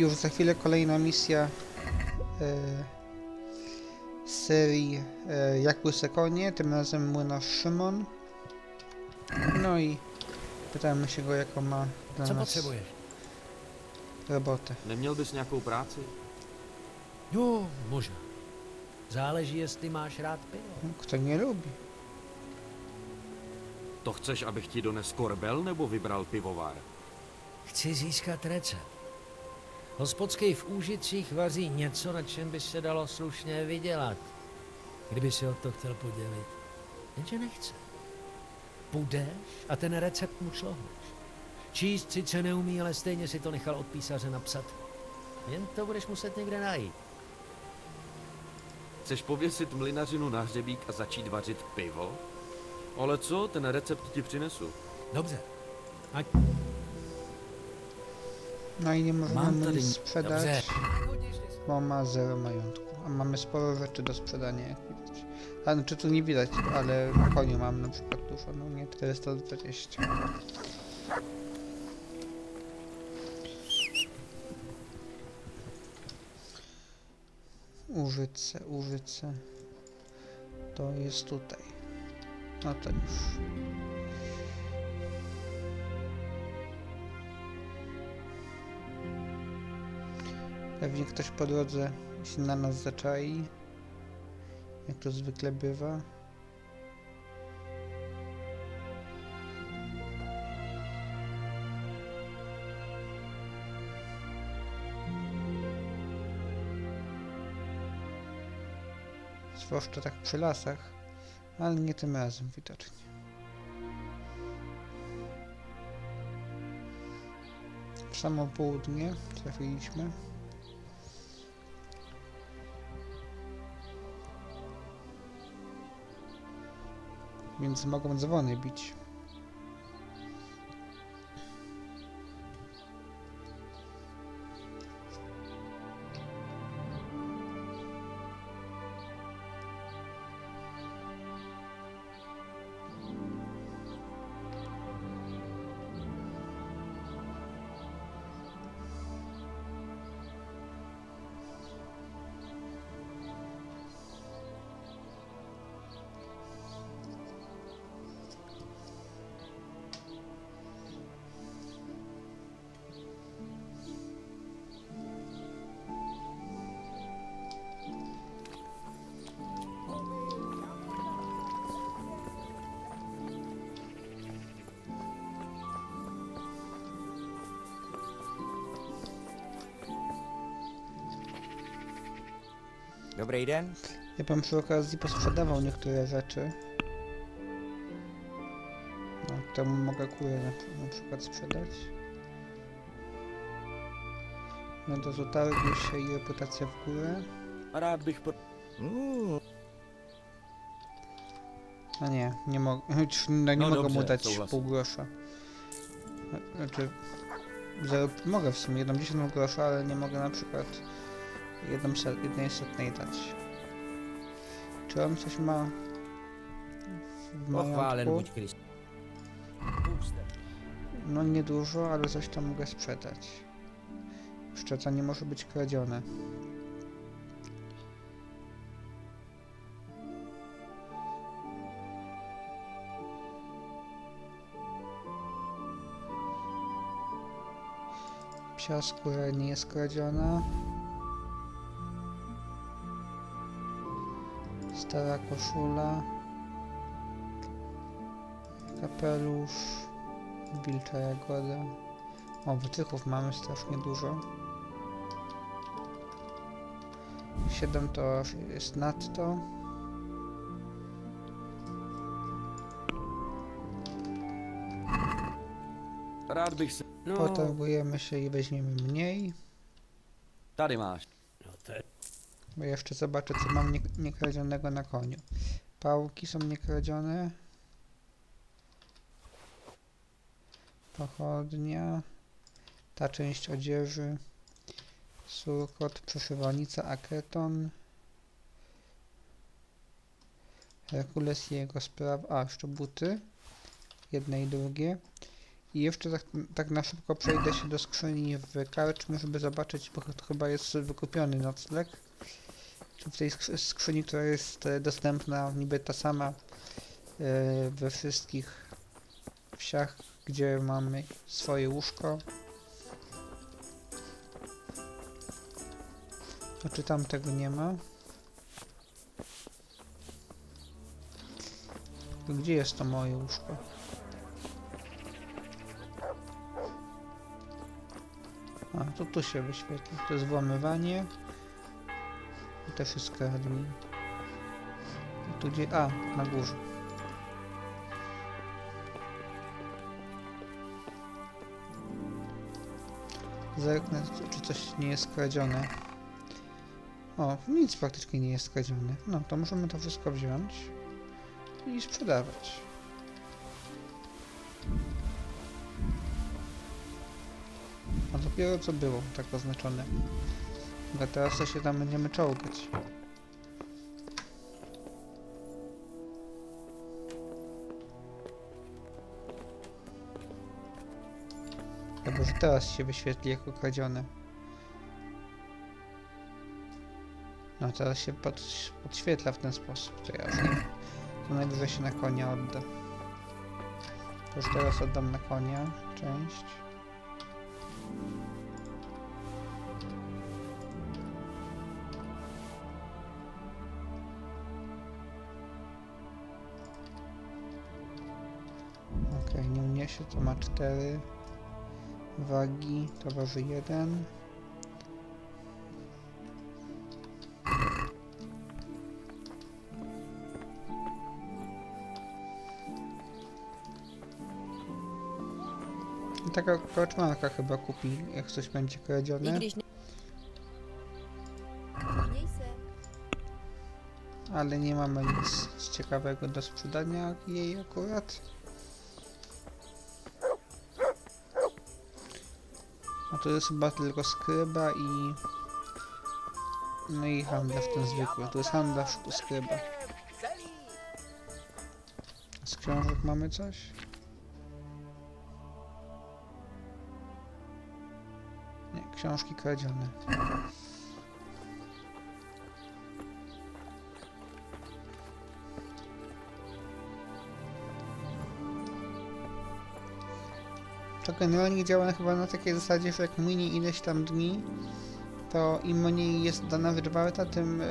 Już za chwilę kolejna misja e, z serii e, Jak łyse konie, tym razem młynarz Szymon. No i pytamy się go, jaką ma dla Co nas potrzebujesz? robotę. Neměl bys nějakou práci? Jo, možná. Záleží, jestli máš rád pivo. No, Kto nie lubi? To chceš, abych ti dones korbel nebo vybral pivovar? Chci získat recept. Hospodský v Úžicích vaří něco, na čem by se dalo slušně vydělat. Kdyby si o to chtěl podělit. Jenže nechce. Půjdeš a ten recept mu šlohneš. Číst sice neumí, ale stejně si to nechal od písaře napsat. Jen to budeš muset někde najít. Chceš pověsit mlinařinu na hřebík a začít vařit pivo? Ale co, ten recept ti přinesu. Dobře. Ať... No i nie możemy Mam mu nic sprzedać, bo ma zero majątku. A mamy sporo rzeczy do sprzedania, jak widać. A znaczy tu nie widać, ale koniu mam na przykład dużo, no nie 420. Użyce, użyce. To jest tutaj. No to już. Pewnie ktoś po drodze się na nas zaczai. Jak to zwykle bywa. Zwłaszcza tak przy lasach, ale nie tym razem widocznie. W samo południe trafiliśmy. Więc mogą dzwony bić. Dobrý den. Ja bym przy okazji posprzedawał niektóre rzeczy. No, temu mogę kurę na, na przykład sprzedać. No to zutargnie się i reputacja w górę. Rád bych pro... Mm, A nie, nie mogę. No, nie No mogę dobrze, mu dać pół grosza. Znaczy, zero, mogę w sumie jedną dziesiątą grosza, ale nie mogę na przykład jedną set, jednej setnej dać. Czy on coś ma w majątku? No niedużo, ale coś tam mogę sprzedać. Szczeca nie może być kradzione. Psia skóra nie jest kradziona. Stara koszula. Kapelusz. Wilcza jagoda. O, wytrychów mamy strasznie dużo. 7 to jest nadto. Rád bych se... No, Potargujemy się i weźmiemy mniej. Tady máš. no to je... Bo jeszcze zobaczę, co mam nie- niekradzionego na koniu. Pałki są niekradzione. Pochodnia. Ta część odzieży. Surkot, przeszywanica, aketon. Herkules i jego spraw. A, jeszcze buty. Jedne i drugie. I jeszcze tak, tak na szybko przejdę się do skrzyni w karczmie, żeby zobaczyć, bo to chyba jest wykupiony nocleg. W tej skrzy- skrzyni, która jest e, dostępna, niby ta sama e, we wszystkich wsiach, gdzie mamy swoje łóżko. Czy tam tego nie ma? Gdzie jest to moje łóżko? A, to tu się wyświetli. To jest włamywanie. Też jest tu gdzie... A, na górze. Zerknę, czy coś nie jest kradzione. O, nic praktycznie nie jest kradzione. No, to możemy to wszystko wziąć i sprzedawać. A dopiero co było tak oznaczone. A teraz to się tam będziemy czołgać. Chyba, że teraz się wyświetli jako kradzione. No teraz się pod, podświetla w ten sposób, to ja już nie. To najwyżej się na konia odda. To już teraz oddam na konia część. To ma 4 wagi, to waży 1. I Taka koczmarka chyba kupi, jak coś będzie kradzione. ale nie mamy nic ciekawego do sprzedania jej akurat. To jest chyba tylko skryba i... No i handlarz ten zwykły. To jest handlarz skryba. Z książek mamy coś? Nie, książki kradzione. To generalnie działa chyba na takiej zasadzie, że jak minie ileś tam dni, to im mniej jest dana wyczwarta, tym e,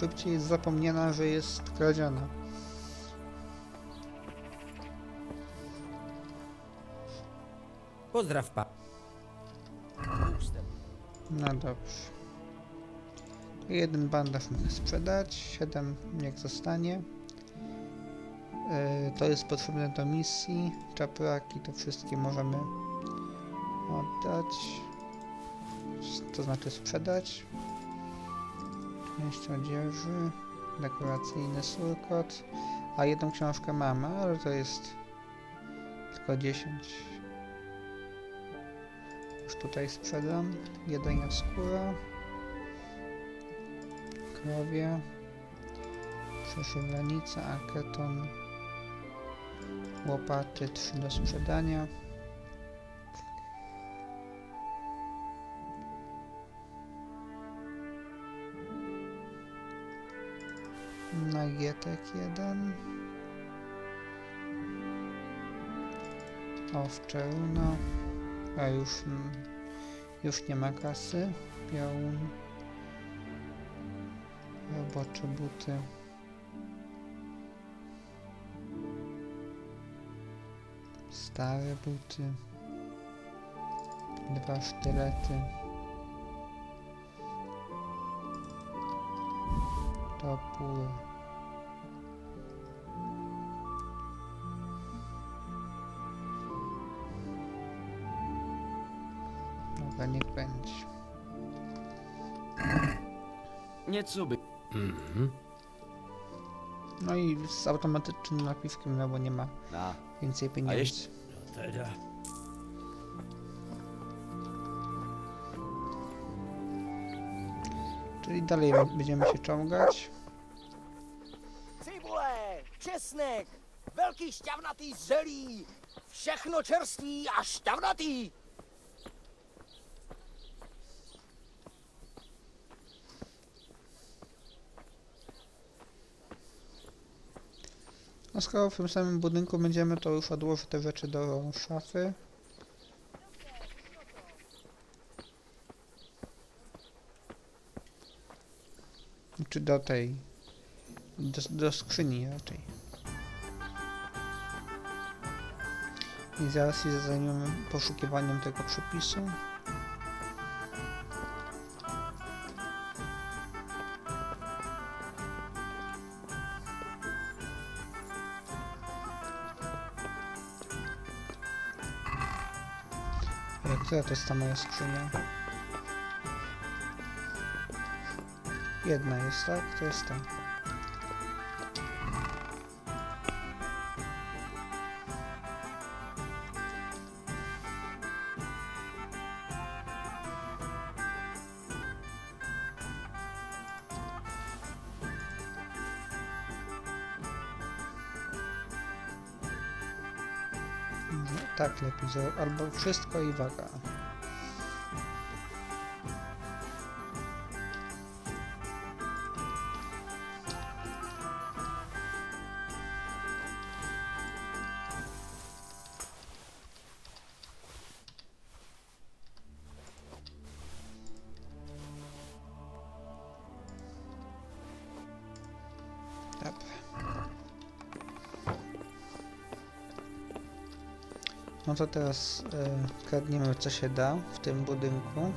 szybciej jest zapomniana, że jest kradziona. Pozdrav, pa. No dobrze. Jeden bandaż mogę sprzedać, 7 niech zostanie. E, to jest potrzebne do misji. Czapraki to wszystkie możemy oddać. To znaczy sprzedać. Część odzieży. Dekoracyjny surkot. A jedną książkę mamy, ale to jest tylko 10. Już tutaj sprzedam. Jedyna skóra. Krowie. Przeszywanica, aketon. Łopaty 3 do sprzedania. Nagietek jeden. Owcze runo. A już, mm, już nie ma kasy. Piorun. Robocze buty. Stare buty. Dwa sztylety. Topór. Dobra, niech będzie. Něco by... Mhm. No i z automatycznym napiskiem, no bo nie ma Na. Więcej pieniędzy. jeszcze- No teda. Czyli dalej będziemy się czołgać. Cibule, česnek, velký šťavnatý zelí, Všechno čerstvý a štavnatý. No skoro w tym samym budynku będziemy, to już odłożę te rzeczy do szafy. Czy do tej... Do, do skrzyni raczej. I zaraz się zajmiemy poszukiwaniem tego przepisu. Która to jest ta moja skrzynia? Jedna jest, tak? To jest ta. Lepiej, zro- albo wszystko i waga. No to teraz e, kradniemy co się da w tym budynku.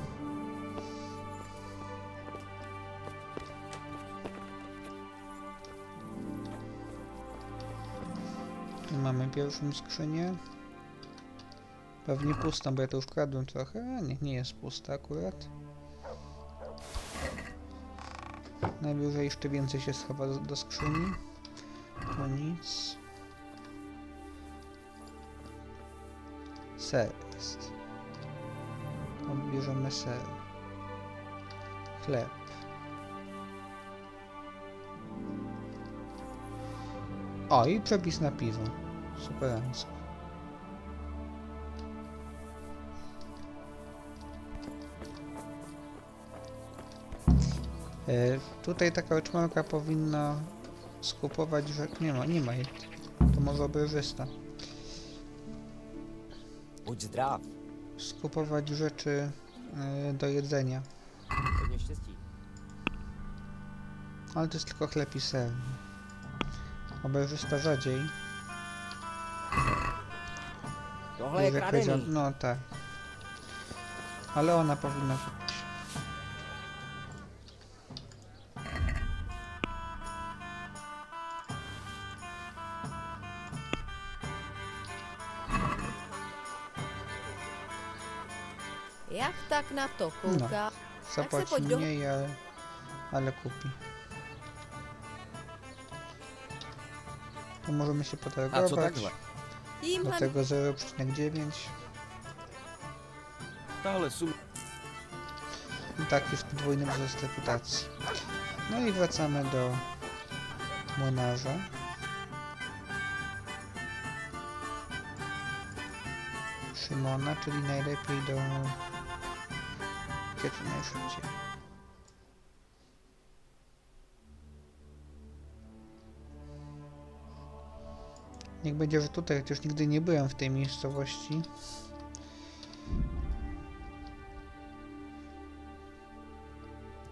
Mamy pierwszą skrzynię. Pewnie pustą, bo ja to już kradłem trochę. A nie, nie jest pusta akurat. Najwyżej jeszcze więcej się schowa do, do skrzyni. Tu nic. Ser jest. Odbierzemy ser. Chleb. O, i przepis na piwo. Superancko. E, tutaj taka oczmarka powinna skupować, że nie ma, nie ma jej. To może oberżysta. Buď zdrav. skupować rzeczy e, do jedzenia. Hodně štěstí. Ale to jest tylko chleb i ser. Oberżysta rzadziej. Tohle je Jak powiedział- kradený. No tak. Ale ona powinna Jak tak na to kouká? Zapłaci pojď do- mniej, ale, ale kupi. To możemy się A potargować. co takhle? Do tego 0,9. Tahle sum... I tak jest podwójny wzrost reputacji. No i wracamy do młynarza. Szymona, czyli najlepiej do... To najszybciej? Niech będzie, że tutaj, chociaż nigdy nie byłem w tej miejscowości.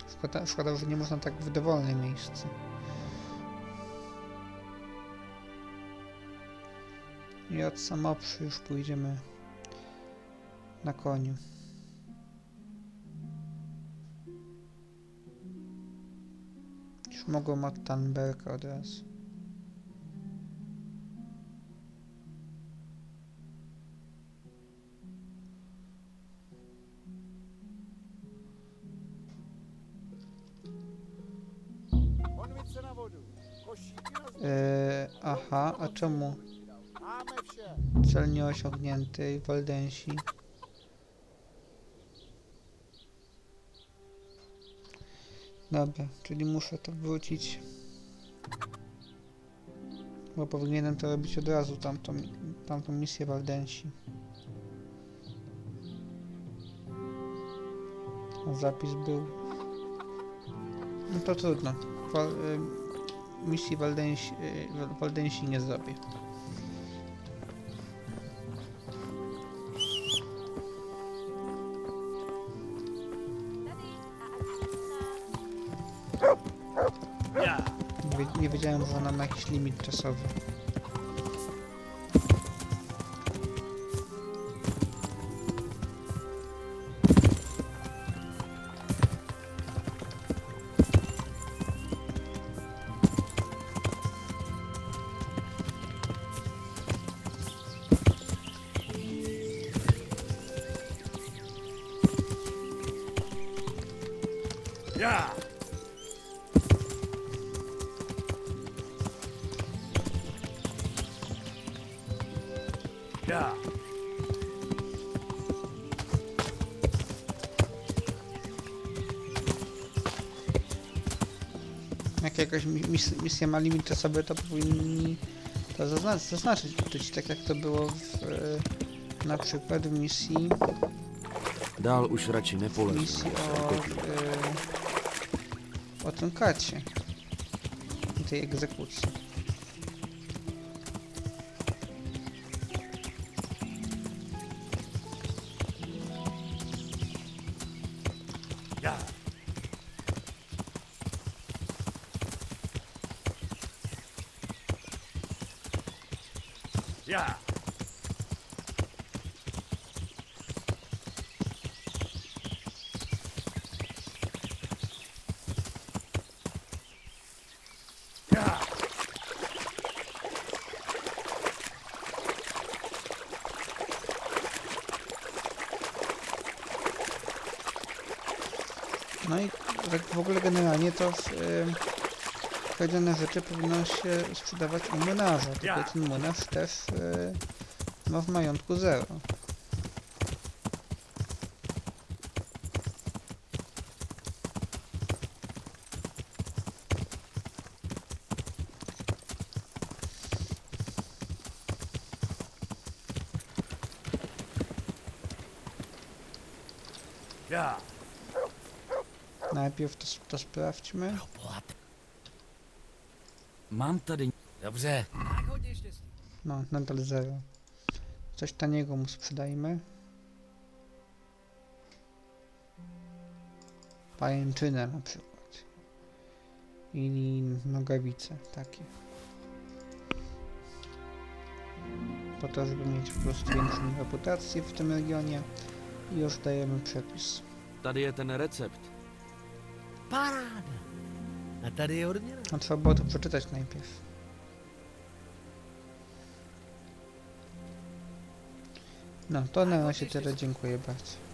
Szkoda, szkoda, że nie można tak w dowolne miejsce. I od samoprzy już pójdziemy na koniu. Już mogą od Tanberka od razu. Eee, aha, a czemu cel nieosiągnięty Waldensi? Dobra, czyli muszę to wrócić. Bo powinienem to robić od razu, tamtą, tamtą misję Waldensi. A zapis był. No to trudno. Y, misji Waldensi, y, Waldensi nie zrobię. Jakiś limit czasowy. Jakaś mi- mis misja ma limit czasowy, to powinni to zaznaczyć, zaznaczyć tak jak to było w, e, na przykład w misji, Dál už radši nepolezu. misji o, e, o tym kacie i tej egzekucji. Ja! No i tak w ogóle generalnie to w, e, kradzione rzeczy powinno się sprzedawać u młynarza, tylko ten młynarz też e, ma w majątku zero. Najpierw to, to sprawdźmy. Mám tady štěstí. No, nadal zero. Coś taniego mu sprzedajmy. Pajęczynę na przykład. I nogawice takie. Po to, żeby mieć po prostu większą reputację w tym regionie. I już dajemy przepis. Tady je ten recept. Paráda. A tady je odměna. No trzeba było to przeczytać najpierw. No, to na razie tyle. Dziękuję bardzo.